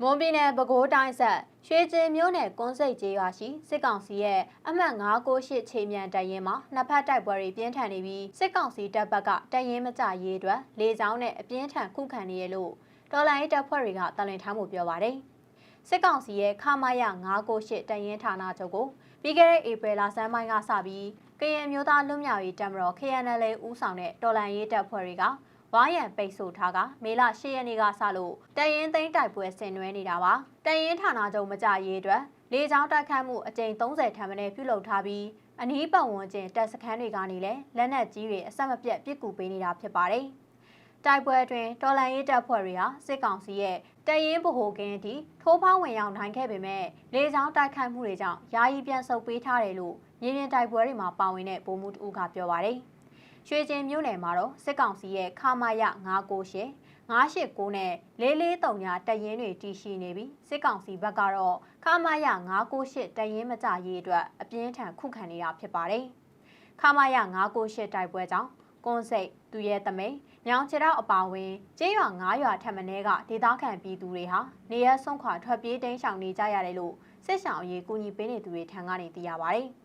မွန်ပြည်နယ်ပဲခူးတိုင်းဆက်ရွှေကျင်မြို့နယ်ကွန်းစိတ်ကျေးရွာရှိစစ်ကောင်စီရဲ့အမှတ်998ချိန်မြန်တပ်ရင်းမှာနှစ်ဖက်တိုက်ပွဲတွေပြင်းထန်နေပြီးစစ်ကောင်စီတပ်ဘက်ကတပ်ရင်းမကြရေးအတွက်လေကြောင်းနဲ့အပြင်းထန်ခုခံနေရလို့တော်လိုင်းတပ်ဖွဲ့တွေကတလင်ထားမှုပြောပါတယ်စစ်ကောင်စီရဲ့ခမာယ998တပ်ရင်းဌာနချုပ်ကိုပြီးခဲ့တဲ့ဧပြီလဆန်းပိုင်းကစပြီးကရင်မျိုးသားလွတ်မြောက်ရေးတပ်မတော် KNL ဦးဆောင်တဲ့တော်လိုင်းရေးတပ်ဖွဲ့တွေက ဝါရံပိတ်ဆို့ထားကမေလ10ရက်နေ့ကစလို့တရင်သိန်းတိုက်ပွဲဆင်နွှဲနေတာပါတရင်ဌာနချုပ်မကြရေးအတွက်လေကြောင်းတိုက်ခတ်မှုအကြိမ်30ထံမှပြုလုပ်ထားပြီးအနီးပတ်ဝန်းကျင်တပ်စခန်းတွေကနေလည်းလက်နက်ကြီးတွေအဆက်မပြတ်ပစ်ကူပေးနေတာဖြစ်ပါတယ်တိုက်ပွဲအတွင်းတော်လန်ရေးတပ်ဖွဲ့တွေဟာစစ်ကောင်စီရဲ့တရင်ဗဟိုကင်းအထိထိုးဖောင်းဝင်ရောက်နိုင်ခဲ့ပေမဲ့လေကြောင်းတိုက်ခတ်မှုတွေကြောင့်ယာယီပြန်ဆုတ်ပေးထားတယ်လို့မြေပြင်တိုက်ပွဲတွေမှာပါဝင်တဲ့ဗိုလ်မှူးတဦးကပြောပါတယ်။ ရွှေကျင်မြို့နယ်မှာတော့စစ်ကောင်စီရဲ့ခမာယ998 989နဲ့443ညာတပ်ရင်းတွေတည်ရှိနေပြီးစစ်ကောင်စီဘက်ကတော့ခမာယ998တပ်ရင်းမကြရေးအတွက်အပြင်းထန်ခုခံနေတာဖြစ်ပါတယ်။ခမာယ998တိုက်ပွဲကြောင့်ကွန်စိတ်သူရဲသမိန်ညောင်ချတော့အပါဝင်ကျေးရွာ9ရွာထက်မနည်းကဒေသခံပြည်သူတွေဟာနေရဆုံးခွာထွက်ပြေးတိမ်းရှောင်နေကြရတယ်လို့စစ်ဆောင်အရေးကူညီပေးနေသူတွေထံကနေသိရပါတယ်။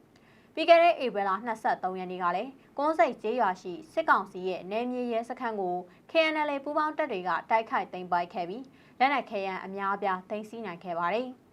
ပြီးခဲ့တဲ့ဧပြီလ23ရက်နေ့ကလည်းကွန်းစိတ်ကျေးရွာရှိစစ်ကောင်စီရဲ့နယ်မြေရဲစခန်းကို KNL ပူးပေါင်းတပ်တွေကတိုက်ခိုက်သိမ်းပိုက်ခဲ့ပြီးလက်နက်ခဲယမ်းအများအပြားသိမ်းဆည်းနိုင်ခဲ့ပါတယ်။